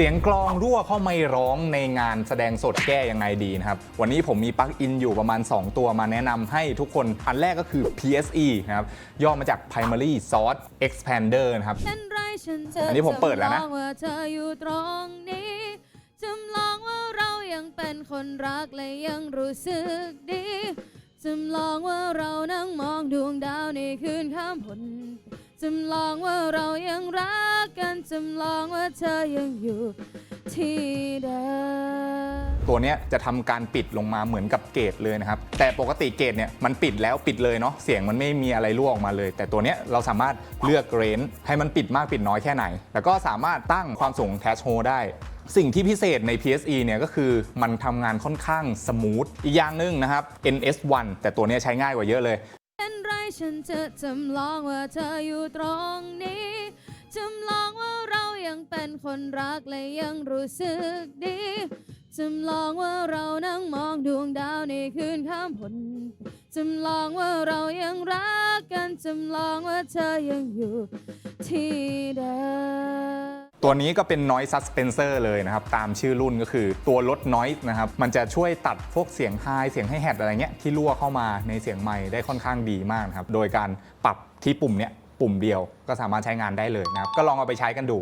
เสียงกลองรั่วเข้าไม่ร้องในงานแสดงสดแก้ยังไงดีนะครับ วันนี้ผมมีปลั๊กอินอยู่ประมาณ 2 ตัวมาแนะนำให้ทุกคน อันแรกก็คือ PSE นะครับ ย่อมาจาก Primary Source Expander นะครับเช่นไรฉันจะอันนี้ผมเปิดแล้วนะจำองว่าเธออยู่ตรงนี้จำลองว่าเรายังเป็นคนรักและยังรู้สึกดีจำลองว่าเรานั่งมองดวงดาวในคืนข้ามพล จำลองว่าเรายังรักกันจำลองว่าเธอยังอยู่ที่เดิมตัวเนี้ยจะทำการปิดลงมาเหมือนกับเกตเลยนะครับ แต่ปกติเกตเนี่ยมันปิดแล้วปิดเลยเนาะเสียงมันไม่มีอะไรรั่วออกมาเลย แต่ตัวเนี้ยเราสามารถเลือกเรนจ์ให้มันปิดมากปิดน้อยแค่ไหน แล้วก็สามารถตั้งความสูงแทชโฮได้ สิ่งที่พิเศษใน PSE เนี่ยก็คือมันทำงานค่อนข้างสมูทอีกอย่างหนึ่งนะครับ NS1 แต่ตัวเนี้ยใช้ง่ายกว่าเยอะเลย ฉันจะจำลองว่าเธออยู่ตรงนี้ จำลองว่าเรายังเป็นคนรักและยังรู้สึกดี จำลองว่าเรานั่งมองดวงดาวในคืนข้ามพลจำลองว่าเรายังรักกัน จำลองว่าเธอยังอยู่ที่เดิ ตัวนี้ก็เป็น noise suspenser เลยนะครับ ตามชื่อรุ่นก็คือตัวลด noise นะครับ มันจะช่วยตัดพวกเสียงไฮเสียงให้แฮดอะไรเงี้ยที่รั่วเข้ามาในเสียงไม้ได้ค่อนข้างดีมากนะครับ โดยการปรับที่ปุ่มเนี้ยปุ่มเดียวก็สามารถใช้งานได้เลยนะครับ ก็ลองเอาไปใช้กันดู